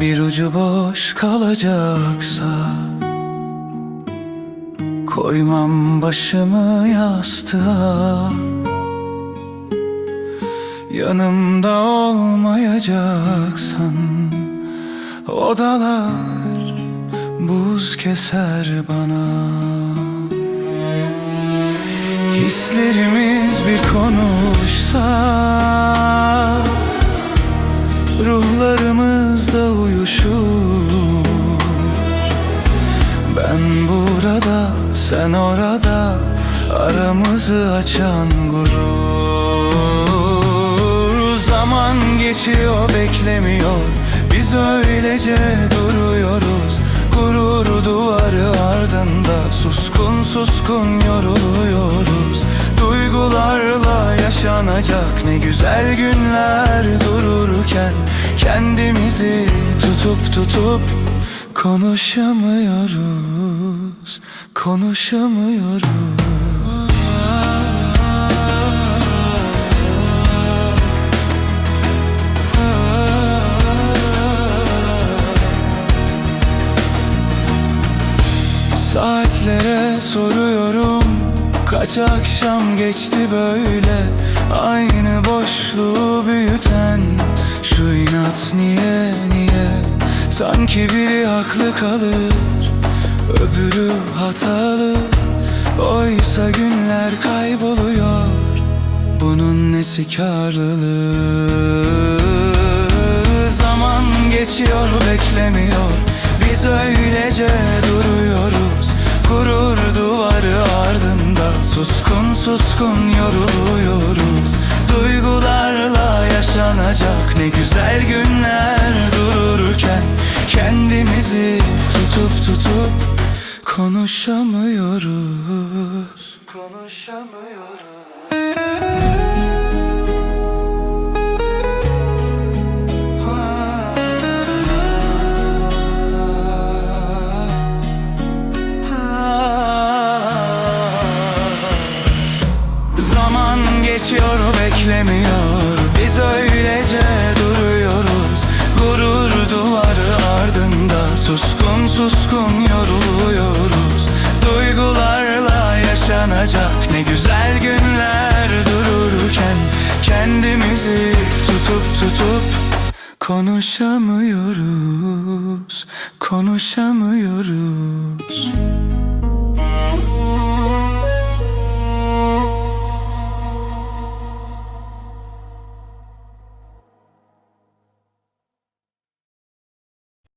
ucu boş kalacaksa Koymam başımı yastığa. Yanımda olmayacaksan Odalar buz keser bana. Hislerimiz bir konuşsa Ruhlarımız da uyuşur. Ben burada, sen orada Aramızı açan gurur. Zaman geçiyor, beklemiyor. Biz öylece duruyoruz. Gurur duvarı yaşanacak ne güzel günler dururken Kendimizi tutup tutup konuşamıyoruz Konuşamıyoruz. Saatlere soruyorum Kaç akşam geçti böyle Aynı boşluğu büyüten Şu inat niye niye? Sanki biri haklı kalır Öbürü hatalı. Oysa günler kayboluyor Bunun nesi karlılığı? Zaman geçiyor beklemiyor Biz öylece duruyoruz. Gurur duvarı ardında suskun yoruluyoruz. Duygularla yaşanacak ne güzel günler dururken Kendimizi tutup tutup konuşamıyoruz. Konuşamıyoruz geçiyor beklemiyor. Biz öylece duruyoruz. Gurur duvarı ardında Suskun suskun yoruluyoruz. Duygularla yaşanacak ne güzel günler dururken Kendimizi tutup tutup Konuşamıyoruz Konuşamıyoruz